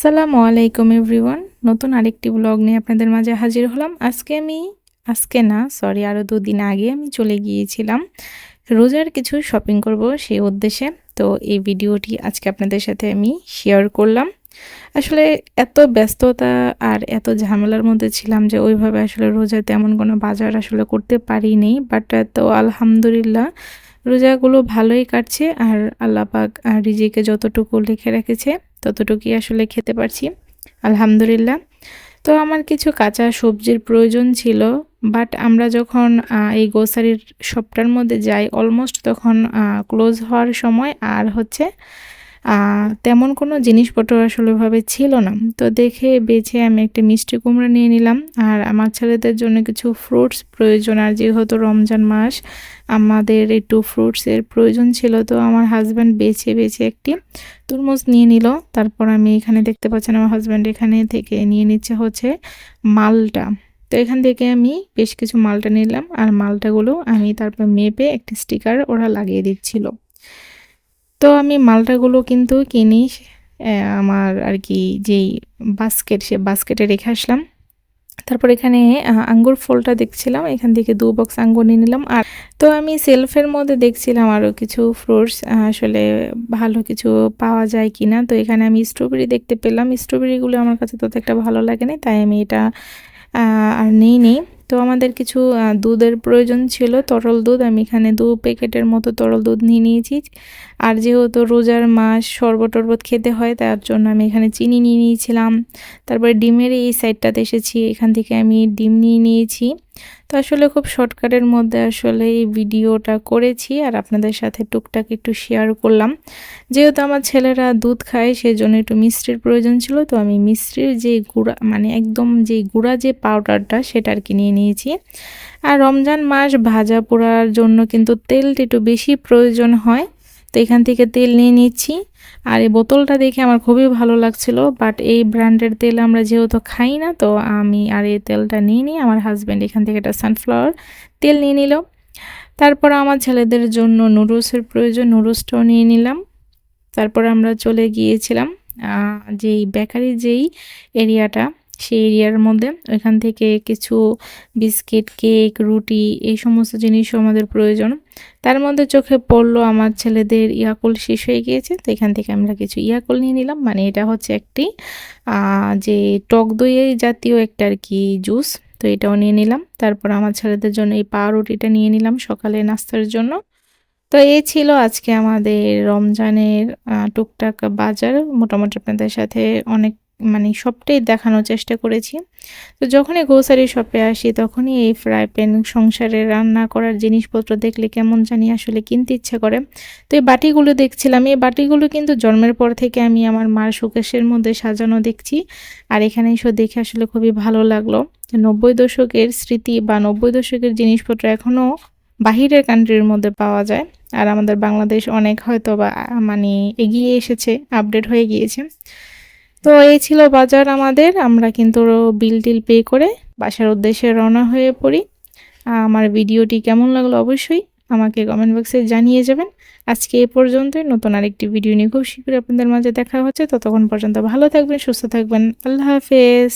সালামু আলাইকুম এভরিওয়ান। নতুন আরেকটি ব্লগ নিয়ে আপনাদের মাঝে হাজির হলাম। আজকে আমি, আজকে না, সরি আরও দুদিন আগে আমি চলে গিয়েছিলাম। রোজার কিছু শপিং করব সেই উদ্দেশ্যে। তো এই ভিডিওটি আজকে আপনাদের সাথে আমি শেয়ার করলাম। আসলে এত ব্যস্ততা আর এত ঝামেলার মধ্যে ছিলাম যে ওইভাবে আসলে রোজা তেমন কোনো বাজার আসলে করতে পারিনি। বাট তো আলহামদুলিল্লাহ রোজাগুলো ভালোই কাটছে। আর আল্লাহ পাক রিজিকে যতটুকু লিখে রেখেছে ততটুকুই আসলে খেতে পারছি। আলহামদুলিল্লাহ। তো আমার কিছু কাঁচা সবজির প্রয়োজন ছিল বাট আমরা যখন এই গ্রোসারির শপটার মধ্যে যাই অলমোস্ট তখন ক্লোজ হওয়ার সময় আর হচ্ছে তেমন কোনো জিনিসপত্র আসলে ভাবে ছিল না। তো দেখে বেছে আমি একটা মিষ্টি কুমড়া নিয়ে নিলাম। আর আমার ছেলেদের জন্য কিছু ফ্রুটস প্রয়োজন। আর যেহেতু রমজান মাস, আমাদের একটু ফ্রুটসের প্রয়োজন ছিল। তো আমার হাজব্যান্ড বেছে বেছে একটি তরমুজ নিয়ে নিল। তারপর আমি এখানে দেখতে পাচ্ছেন আমার হাজব্যান্ড এখানে থেকে নিয়ে নিচ্ছে হচ্ছে মালটা। তো এখান থেকে আমি বেশ কিছু মালটা নিলাম। আর মালটাগুলো আমি তারপর মেপে একটি স্টিকার ওরা লাগিয়ে দিচ্ছিল। আমি মালটাগুলো কিন্তু কিনি আমার আর কি যেই বাস্কেট সে বাস্কেটে রেখে আসলাম। তারপর এখানে আঙ্গুর ফলটা দেখছিলাম, এখান থেকে দু বক্স আঙ্গুর নিয়ে নিলাম। আর তো আমি সেলফের মধ্যে দেখছিলাম আরও কিছু ফ্রুটস আসলে ভালো কিছু পাওয়া যায় কি না তো এখানে আমি স্ট্রবেরি দেখতে পেলাম। স্ট্রবেরিগুলো আমার কাছে তত একটা ভালো লাগে না তাই আমি এটা আর নেই নেই। তো আমাদের কিছু দুধের প্রয়োজন ছিল, তরল দুধ। আমি এখানে দু প্যাকেটের মতো তরল দুধ নিয়ে নিয়েছি। আর যেহেতু রোজার মাস শরবত টরবত খেতে হয়, তার জন্য আমি এখানে চিনি নিয়ে নিয়েছিলাম। তারপরে ডিমের এই সাইডটাতে এসেছি, এখান থেকে আমি ডিম নিয়ে নিয়েছি। তো আসলে খুব শর্টকাটের মধ্যে আসলে এই ভিডিওটা করেছি আর আপনাদের সাথে টুকটাক একটু শেয়ার করলাম। যেহেতু আমার ছেলেরা দুধ খায় সেই জন্য একটু মিষ্টির প্রয়োজন ছিল। তো আমি মিষ্টির যে গুঁড়া মানে একদম যে গুঁড়া যে পাউডারটা, সেটা আর কি নিয়ে নিয়েছি। আর রমজান মাস ভাজা পোড়ার জন্য কিন্তু তেলটা একটু বেশি প্রয়োজন হয়। তো এখান থেকে তেল নিয়ে নিচ্ছি। আর এই বোতলটা দেখে আমার খুবই ভালো লাগছিল। বাট এই ব্র্যান্ডের তেল আমরা যেহেতু খাই না, তো আমি আর এই তেলটা নিয়ে নিই। আমার হাজব্যান্ড এখান থেকে একটা সানফ্লাওয়ার তেল নিয়ে নিল। তারপর আমার ছেলেদের জন্য নুডলসের প্রয়োজন নুডলসটাও নিয়ে নিলাম। তারপর আমরা চলে গিয়েছিলাম যেই বেকারি যেই এরিয়াটা সেই এরিয়ার মধ্যে। ওইখান থেকে কিছু বিস্কিট, কেক, রুটি, এই সমস্ত জিনিসও আমাদের প্রয়োজন। তার মধ্যে চোখে পড়ল আমার ছেলেদের ইয়াকুল শেষ হয়ে গিয়েছে, তো এখান থেকে আমরা কিছু ইয়াকুল নিয়ে নিলাম। মানে এটা হচ্ছে একটি যে টক দইয়ের জাতীয় একটা আর কি জুস, তো এটাও নিয়ে নিলাম। তারপর আমার ছেলেদের জন্য এই পাউরুটিটা নিয়ে নিলাম সকালে নাস্তার জন্য। তো এই ছিল আজকে আমাদের রমজানের টুকটাক বাজার। মোটামুটি আপনাদের সাথে অনেক মানে সবটাই দেখানোর চেষ্টা করেছি। তো যখনই গ্রোসারি শপে আসি, তখনই এই ফ্রাই প্যান সংসারে রান্না করার জিনিসপত্র দেখলে কেমন জানি আসলে কিনতে ইচ্ছে করে। তো এই বাটিগুলো দেখছিলাম, এই বাটিগুলো কিন্তু জন্মের পর থেকে আমি আমার মার শোকেশের মধ্যে সাজানো দেখছি। আর এখানে এসে দেখে আসলে খুবই ভালো লাগল। নব্বই দশকের স্মৃতি বা নব্বই দশকের জিনিসপত্র এখনও বাহিরের কান্ট্রির মধ্যে পাওয়া যায়। আর আমাদের বাংলাদেশ অনেক হয়তো বা মানে এগিয়ে এসেছে আপডেট হয়ে গিয়েছে। তো এই ছিল বাজার আমাদের। আমরা কিন্তু বিল টিল পে করে বাসার উদ্দেশ্যে রওনা হয়ে পড়ি। আমার ভিডিওটি কেমন লাগল অবশ্যই আমাকে কমেন্ট বক্সে জানিয়ে যাবেন। আজকে এ পর্যন্তই। নতুন আরেকটি ভিডিও নিয়ে খুব শীঘ্রই আপনাদের মাঝে দেখা হচ্ছে। ততক্ষণ পর্যন্ত ভালো থাকবেন, সুস্থ থাকবেন। আল্লাহ হাফেজ।